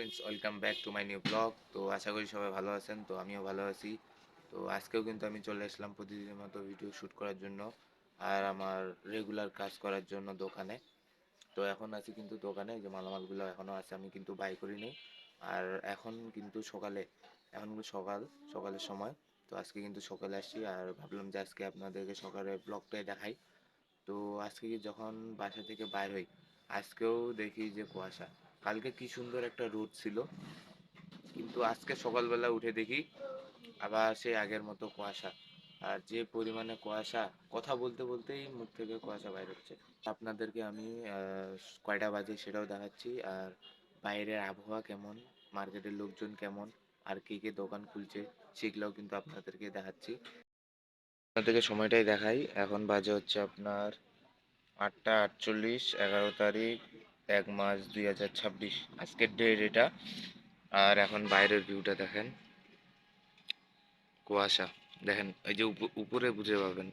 Friends welcome back to my new blog তো আশা করি সবাই ভালো আছেন, তো আমিও ভালো আছি। তো আজকেও কিন্তু আমি চলে আসলাম প্রতিদিনের মতো ভিডিও শ্যুট করার জন্য আর আমার রেগুলার কাজ করার জন্য দোকানে। তো এখন আছি কিন্তু দোকানে, যে মালামালগুলো এখনও আছে আমি কিন্তু বাই করিনি। আর এখন কিন্তু সকালে, এখন সকাল, সকালের সময়। তো আজকে কিন্তু সকালে আসছি আর ভাবলাম যে আজকে আপনাদেরকে সকালে ব্লগটাই দেখাই। তো আজকে যখন বাসা থেকে বাইর হই, আজকেও দেখি যে কুয়াশা। কালকে কি সুন্দর একটা রোদ ছিল। কিন্তু আজকে সকালবেলা উঠে দেখি আবার সেই আগের মতো কুয়াশা। আর যে পরিমাণে কুয়াশা, কথা বলতে বলতেই মুখ থেকে কুয়াশা বাইর হচ্ছে। আপনাদেরকে আমি কয়টা বাজে সেটাও দেখাচ্ছি। আর বাইরের আবহাওয়া কেমন, মার্কেটের লোকজন কেমন, আর কে কে দোকান খুলছে, সেগুলোও কিন্তু আপনাদেরকে দেখাচ্ছি। আপনাদেরকে সময়টাই দেখাই। এখন বাজে হচ্ছে আপনার আটটা আটচল্লিশ, এগারো তারিখ। এক মাস দুই হাজার ছাব্বিশ আজকের ডেট এটা। আর এখন বাইরের ভিউটা দেখেন। কুয়াশা। দেখেন ওই যে উপ- উপরে বুঝে পাবেন।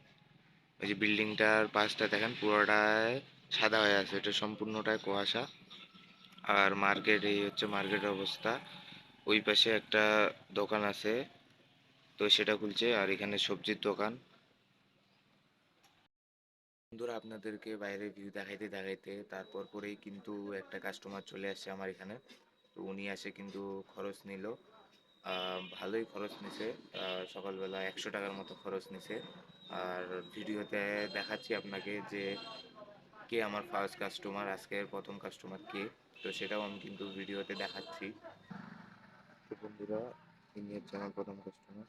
ওই যে বিল্ডিংটার পাশটা দেখেন পুরোটায় সাদা হয়ে আছে। এটা সম্পূর্ণটাই কুয়াশা। আর মার্কেট, এই হচ্ছে মার্কেটের অবস্থা। ওই পাশে একটা দোকান আছে, তো সেটা খুলছে। আর এখানে সবজির দোকান। বন্ধুরা আপনাদেরকে বাইরের ভিউ দেখাইতে দেখাইতে তারপর পরেই কিন্তু একটা কাস্টমার চলে আসছে আমার এখানে। তো উনি আসে কিন্তু খরচ নিল। ভালোই খরচ নিছে। সকালবেলা একশো টাকার মতো খরচ নিছে। আর ভিডিওতে দেখাচ্ছি আপনাকে যে কে আমার ফার্স্ট কাস্টমার আজকের প্রথম কাস্টমার কে। তো সেটাও আমি কিন্তু ভিডিওতে দেখাচ্ছি। তো বন্ধুরা, ইনি হচ্ছে আমার প্রথম কাস্টমার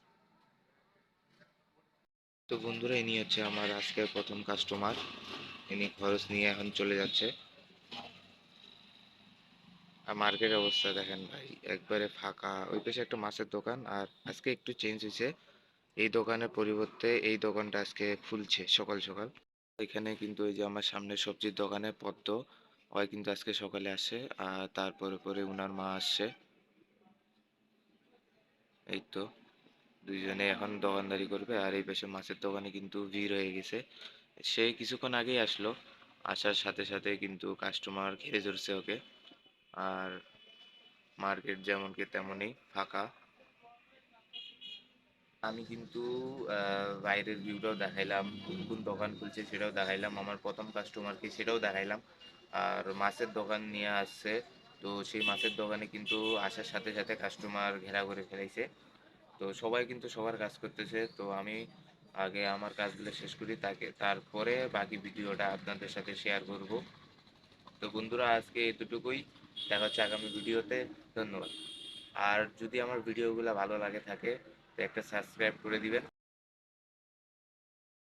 তো বন্ধুরা, ইনি হচ্ছে আমার আজকের প্রথম কাস্টমার ইনি খরচ নিয়ে এখন চলে যাচ্ছে। আর মার্কেট অবস্থা দেখেন ভাই, একবারে ফাঁকা। ওই পাশে একটা মাছের দোকান, আর আজকে একটু চেঞ্জ হয়েছে। এই দোকানের পরিবর্তে এই দোকানটা আজকে খুলছে সকাল সকাল। এখানে কিন্তু ওই যে আমার সামনে সবজির দোকানে পদ্ম, ওই কিন্তু আজকে সকালে আসে, আর তারপরে পরে উনার মা আসছে। এই তো। দুইজনে এখন দোকানদারি করবে আর এই পাশে মাছের দোকানে কিন্তু ভিড় হয়ে গেছে। সে কিছুক্ষণ আগেই আসলো, আসার সাথে সাথে কিন্তু কাস্টমার ঘিরে ধরছে ওকে। আর মার্কেট যেমন কি তেমনই ফাঁকা। আমি কিন্তু বাইরের ভিউটাও দেখাইলাম, কোন কোন দোকান খুলছে সেটাও দেখাইলাম, আমার প্রথম কাস্টমারকে সেটাও দেখাইলাম। আর মাছের দোকান নিয়ে আসছে, তো সেই মাছের দোকানে কিন্তু আসার সাথে সাথে কাস্টমার ঘেরা করে ফেলাইছে তো সবাই কিন্তু সবার কাজ করতেছে। তো আমি আগে আমার কাজগুলো শেষ করি, তাকে, তারপরে বাকি ভিডিওটা আপনাদের সাথে শেয়ার করব। তো বন্ধুরা, আজকে এতটুকুই। দেখা হচ্ছে আগামী ভিডিওতে। ধন্যবাদ। আর যদি আমার ভিডিওগুলো ভালো লাগে থাকে, তো একটা সাবস্ক্রাইব করে দিবেন।